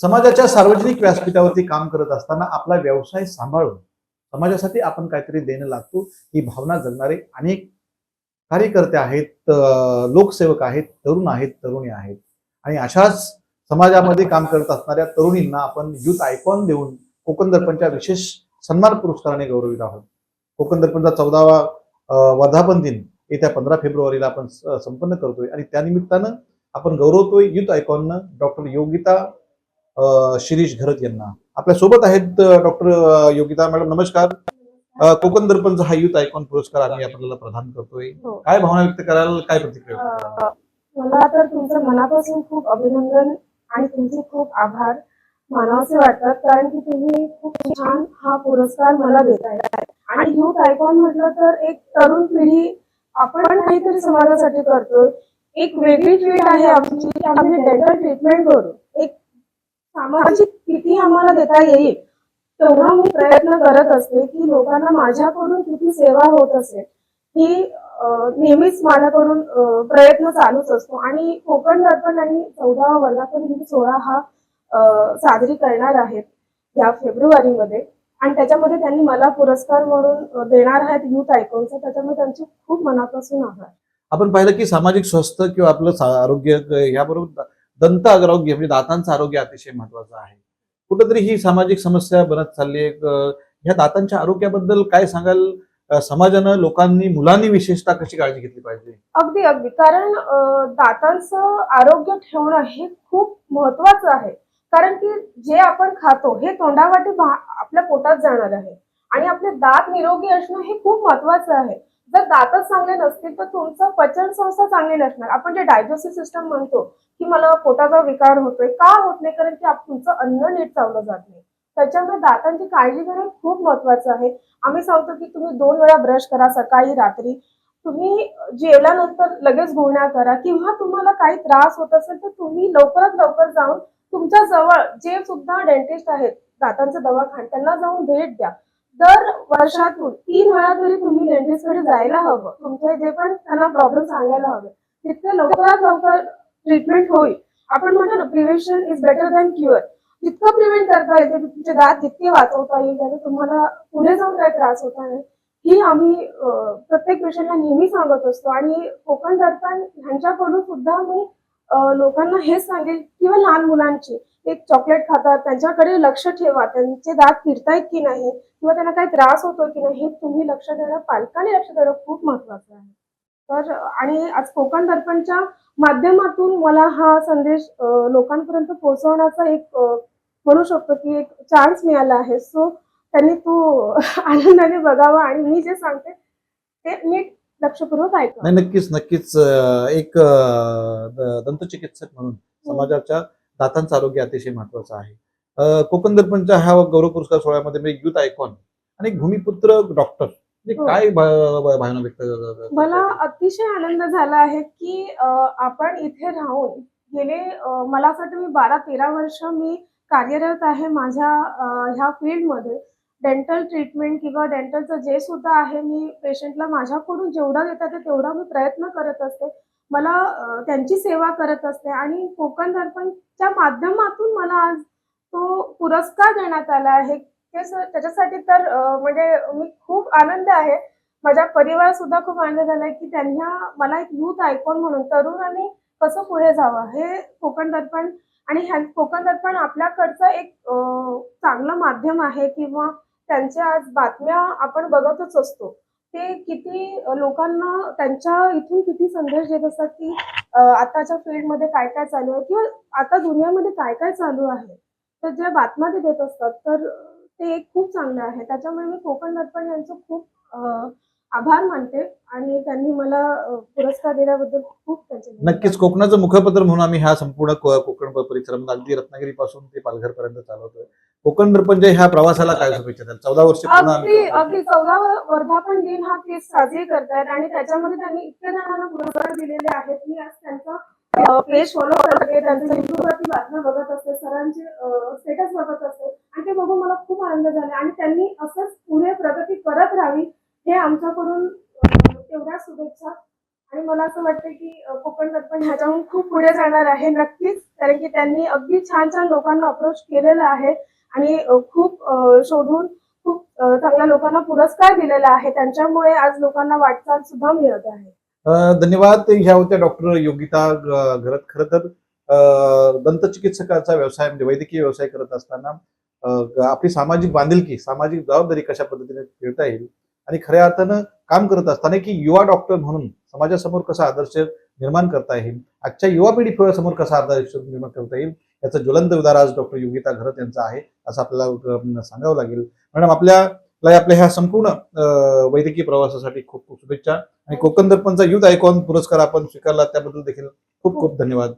समाजाच्या सार्वजनिक व्यासपीठावरती काम करत असताना आपला व्यवसाय सांभाळून समाजासाठी आपण काहीतरी देणं लागतो ही भावना जगणारे अनेक कार्यकर्ते आहेत लोकसेवक आहेत तरुण आहेत तरुणी आहेत. आणि अशाच समाजामध्ये काम करत असणाऱ्या तरुणींना आपण युथ आयकॉन देऊन कोकण दर्पणच्या विशेष सन्मान पुरस्काराने गौरवित आहोत. कोकण दर्पणचा चौदावा वर्धापन दिन येत्या पंधरा फेब्रुवारीला आपण स- संपन्न करतोय. आणि त्यानिमित्तानं आपण गौरवतोय युथ आयकॉननं डॉक्टर योगिता शिरीष घरत यांना. आपल्यासोबत आहेत डॉक्टर योगिता मॅडम नमस्कार. कोकण दर्पणचा हा युथ आयकॉन पुरस्कार आम्ही आपल्याला प्रदान करतोय. हो. काय भावना व्यक्त कराल काय प्रतिक्रिया मला तर तुमचं मनापासून खूप अभिनंदन आणि तुमचे खूप आभार. मानावसे वाटतात कारण की तुम्ही खूप छान हा पुरस्कार मला देताय. आणि युथ आयकॉन म्हटलं तर एक तरुण पिढी आपण काहीतरी समाजासाठी करतोय. एक वेगळी फील्ड आहे आमची आम्ही डेंटल ट्रीटमेंट करू एक सामाजिक किती आम्हाला देता येईल. तेव्हा मी प्रयत्न करत असते की लोकांना माझ्याकडून किती सेवा होत असेल ही नेहमीच माझ्याकडून प्रयत्न चालूच असतो. आणि कोकण दर्पण आणि चौदावा वर्धापन दिन सोहळा हा साजरी करणार आहेत या फेब्रुवारीमध्ये. आणि त्याच्यामध्ये त्यांनी मला पुरस्कार म्हणून देणार आहेत युथ आयकॉनचा. त्याच्यामुळे त्यांचे खूप मनापासून आभार. आपण पाहिलं की सामाजिक स्वास्थ्य किंवा आपलं आरोग्य याबरोबर दंत आरोग्य म्हणजे दातांचं आरोग्य अतिशय महत्वाचं आहे. कुठंतरी ही सामाजिक समस्या बनत चालली आहे. ह्या दातांच्या आरोग्याबद्दल काय सांगाल? समाजानं लोकांनी मुलांनी विशेषतः कशी काळजी घेतली पाहिजे? अगदी अगदी. कारण दातांचं आरोग्य ठेवणं हे खूप महत्वाचं आहे. कारण की जे आपण खातो हे तोंडावाटे आपल्या पोटात जाणार आहे. आणि आपले दात निरोगी असणं हे खूप महत्वाचं आहे. जर दातच चांगले नसतील तर तुमचं पचन संस्था चांगली नसणार. आपण जे डायजेस्टिव्ह सिस्टम म्हणतो की मला पोटाचा विकार होतोय का होत नाही? कारण की तुमचं अन्न नीट चावलं जात नाही. त्याच्यामुळे दातांची काळजी घेणं खूप महत्वाचं आहे. आम्ही सांगतो की तुम्ही दोन वेळा ब्रश करा सकाळी रात्री. तुम्ही जेवल्यानंतर लगेच गुळण्या करा किंवा तुम्हाला काही त्रास होत असेल तर तुम्ही लवकरात लवकर जाऊन तुमच्या जवळ जे सुद्धा डेंटिस्ट आहेत दातांचे दवाखान त्यांना जाऊन भेट द्या. दर वर्षातून तीन वेळा तरी तुम्ही डेंटिस्टकडे जायला हवं. तुमचे जे पण त्यांना प्रॉब्लेम सांगायला हवे. तितके लवकरात लवकर ट्रीटमेंट होईल. आपण म्हणतो ना prevention is better than cure जितकं प्रिव्हेंट करता येते तुमचे दात जितके वाचवता येईल त्याने तुम्हाला पुढे जाऊन काय त्रास होता नाही. ही आम्ही प्रत्येक पेशंटला नेहमी सांगत असतो. आणि कोकण दर्पण ह्यांच्याकडून सुद्धा मी लोकांना हेच सांगेल किंवा लहान मुलांची ते चॉकलेट खातात त्यांच्याकडे लक्ष ठेवा त्यांचे दात फिरतायत की नाही किंवा त्यांना काही त्रास होतो की नाही हे तुम्ही लक्ष देणं पालकांनी लक्ष देणं खूप महत्वाचं आहे. तर आणि आज कोकण दर्पणच्या माध्यमातून मला हा संदेश लोकांपर्यंत पोहोचवण्याचा एक म्हणू शकतो की एक चान्स मिळाला आहे. सो त्यांनी तो आनंदाने बघावा आणि मी जे सांगते ते नीट लक्षपूर्वक ऐका. नाही नक्कीच नक्कीच एक दंतचिकित्सक म्हणून समाजाच्या दातांचं आरोग्य अतिशय महत्वाचं आहे. कोकण दर्पणच्या ह्या गौरव पुरस्कार सोहळ्यामध्ये म्हणजे युथ आयकॉन आणि भूमिपुत्र डॉक्टर म्हणजे हो. काय भावना व्यक्त? मला अतिशय आनंद झाला आहे की आपण इथे राहून गेले मला असं वाटतं मी बारा तेरा वर्ष मी कार्यरत आहे माझ्या ह्या फील्डमध्ये. डेंटल ट्रीटमेंट किंवा डेंटलचं जे सुद्धा आहे मी पेशंटला माझ्याकडून जेवढं देतात तेवढा मी प्रयत्न करत असते. मला त्यांची सेवा करत असते आणि कोकण दर्पणच्या माध्यमातून मला आज तो पुरस्कार देण्यात आला आहे. ते त्याच्यासाठी तर म्हणजे मी खूप आनंद आहे. माझ्या परिवार सुद्धा खूप आनंद झालाय की त्यांना मला एक युथ आयकॉन म्हणून तरुणाने कसं पुढे जावं? हे कोकण दर्पण आणि ह्या कोकण दर्पण आपल्याकडचं एक चांगलं माध्यम आहे किंवा त्यांच्या आज बातम्या आपण बघतच असतो. ते किती लोकांना त्यांच्या इथून किती संदेश देत असतात की आताच्या फील्डमध्ये काय काय चालू आहे किंवा आता दुनियामध्ये काय काय चालू आहे. तर ज्या बातम्या ते देत असतात तर ते एक खूप चांगलं आहे. त्याच्यामुळे मी कोकण दर्पण यांचं खूप आभार मानते आणि त्यांनी मला पुरस्कार दिल्याबद्दल खूप त्यांचे नक्कीच. कोकणाचं मुखपत्र म्हणून आम्ही हा संपूर्ण कोकण परिसरामध्ये अगदी रत्नागिरी पासून ते पालघर पर्यंत चालवतोय. कोकण दर्पणच्या ह्या प्रवासाला काय शुभेच्छा द्याल? चौदा वर्ष अगदी. अगदी चौदा वर्धापन दिन हा ते साजरी करतायत आणि त्याच्यामध्ये त्यांनी इतक्या जणांना पुरस्कार दिलेले आहेत मी आज त्यांचा पेज फॉलो करते त्यांच्या युट्यूबवरती बातम्या बघत असते सरांचे स्टेटस बघत असते. आणि ते बघून मला खूप आनंद झाला. आणि त्यांनी असंच पुढे प्रगती करत राहावी हे आमच्याकडून तेवढ्या शुभेच्छा. आणि मला असं वाटतं की कोकण दर्पण ह्याच्याहून खूप पुढे जाणार आहे नक्कीच. कारण की त्यांनी अगदी छान छान लोकांना अप्रोच केलेला आहे. आणि खूप शोधून खूप चांगल्या लोकांना पुरस्कार दिलेला आहे. त्यांच्यामुळे आज लोकांना वाटचाल सुद्धा मिळत आहे. धन्यवाद. ह्या होत्या डॉक्टर योगिता घरत खर तर दंतचिकित्सकाचा व्यवसाय म्हणजे वैद्यकीय व्यवसाय करत असताना आपली सामाजिक बांधिलकी सामाजिक जबाबदारी कशा पद्धतीने ठेवता येईल आणि खऱ्या अर्थानं काम करत असताना की युवा डॉक्टर म्हणून समाजासमोर कसा आदर्श निर्माण करता येईल आजच्या युवा पिढी समोर कसा आदर्श निर्माण करता येईल याचं ज्वलंत उदार आज डॉक्टर योगिता घरत यांचं आहे असं आपल्याला सांगावं लागेल. मॅडम आपल्याला आपल्या ह्या संपूर्ण वैद्यकीय प्रवासासाठी खूप खूप शुभेच्छा. आणि कोकण दर्पणचा युथ आयकॉन पुरस्कार आपण स्वीकारला त्याबद्दल देखील खूप खूप धन्यवाद.